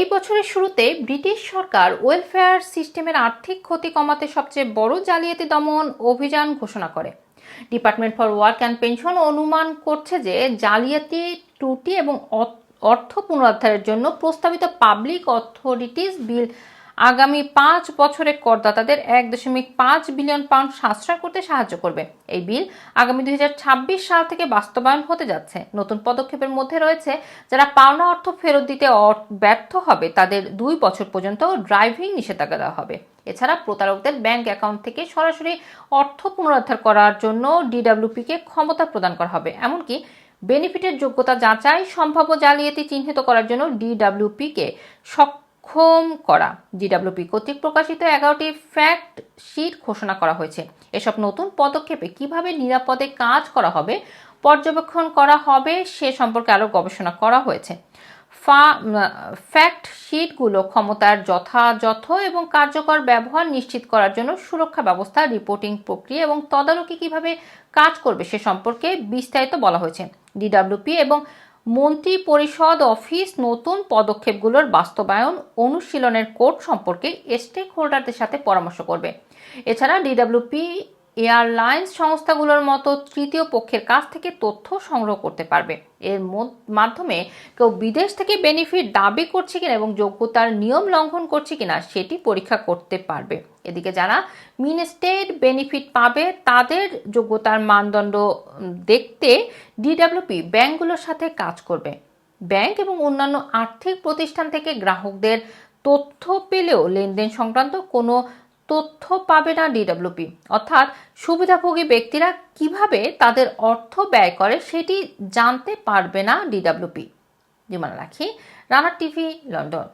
এই বছরের শুরুতে ব্রিটিশ সরকার ওয়েলফেয়ার সিস্টেমের আর্থিক ক্ষতি কমাতে সবচেয়ে বড় জালিয়াতি দমন অভিযান ঘোষণা করে। Department for work and pension অনুমান করছে যে জালিয়াতি, ত্রুটি এবং অর্থ পুনরুদ্ধারের জন্য প্রস্তাবিত পাবলিক অথরিটিস বিল আগামী পাঁচ বছরে করদাতাদের এক দশমিক পাঁচ বিলিয়ন পাউন্ড সাশ্রয় করতে সাহায্য করবে। এই বিল আগামী দু হাজার ছাব্বিশ সাল থেকে বাস্তবায়ন হতে যাচ্ছে। নতুন পদক্ষেপের মধ্যে রয়েছে, যারা পাওনা অর্থ ফেরত দিতে ব্যর্থ হবে, তাদের দুই বছর পর্যন্ত ড্রাইভিং নিষেধাজ্ঞা দেওয়া হবে। এছাড়া প্রতারকদের ব্যাংক অ্যাকাউন্ট থেকে সরাসরি অর্থ পুনরুদ্ধার করার জন্য ডিডাব্লিউপিকে ক্ষমতা প্রদান করা হবে। এমনকি বেনিফিটের যোগ্যতা যাচাই সম্ভাব্য জালিয়াতি চিহ্নিত করার জন্য ডিডাব্লিউপিকে সক্ষম করা। ডিডাব্লিউপি কর্তৃক প্রকাশিত এগারোটি ফ্যাক্ট শিট ঘোষণা করা হয়েছে। এসব নতুন পদক্ষেপে কীভাবে নিরাপদে কাজ করা হবে, পর্যবেক্ষণ করা হবে, সে সম্পর্কে আরও গবেষণা করা হয়েছে। ফ্যাক্ট শিটগুলো ক্ষমতার যথাযথ এবং কার্যকর ব্যবহার নিশ্চিত করার জন্য সুরক্ষা ব্যবস্থা রিপোর্টিং প্রক্রিয়া এবং তদারকি কীভাবে কাজ করবে সে সম্পর্কে বিস্তারিত বলা হয়েছে। ডিডাব্লিউপি এবং মন্ত্রী পরিষদ অফিস নতুন পদক্ষেপগুলোর বাস্তবায়ন অনুশীলনের কোড সম্পর্কে স্টেক হোল্ডারদের সাথে পরামর্শ করবে। এছাড়া ডিডাব্লিউপি এয়ারলাইন্স সংস্থাগুলোর মতো তৃতীয় পক্ষের কাছ থেকে তথ্য সংগ্রহ করতে পারবে। এর মধ্য- মাধ্যমে কেউ বিদেশ থেকে বেনিফিট দাবি করছে কিনা এবং যোগ্যতার নিয়ম লঙ্ঘন করছে কিনা সেটি পরীক্ষা করতে পারবে। এদিকে যারা মিন স্টেট বেনিফিট পাবে, তাদের যোগ্যতার মানদণ্ড দেখতে ডিডাব্লিউপি ব্যাংকগুলোর সাথে কাজ করবে। ব্যাংক এবং অন্যান্য আর্থিক প্রতিষ্ঠান থেকে গ্রাহকদের তথ্য পেলেও লেনদেন সংক্রান্ত কোনো তথ্য পাবে না ডিডব্লিউপি অর্থাৎ সুবিধাভোগী ব্যক্তিরা কীভাবে তাদের অর্থ ব্যয় করে সেটি জানতে পারবে না ডিডাব্লিউপি জিমানা রাখি, রানা টিভি, লন্ডন।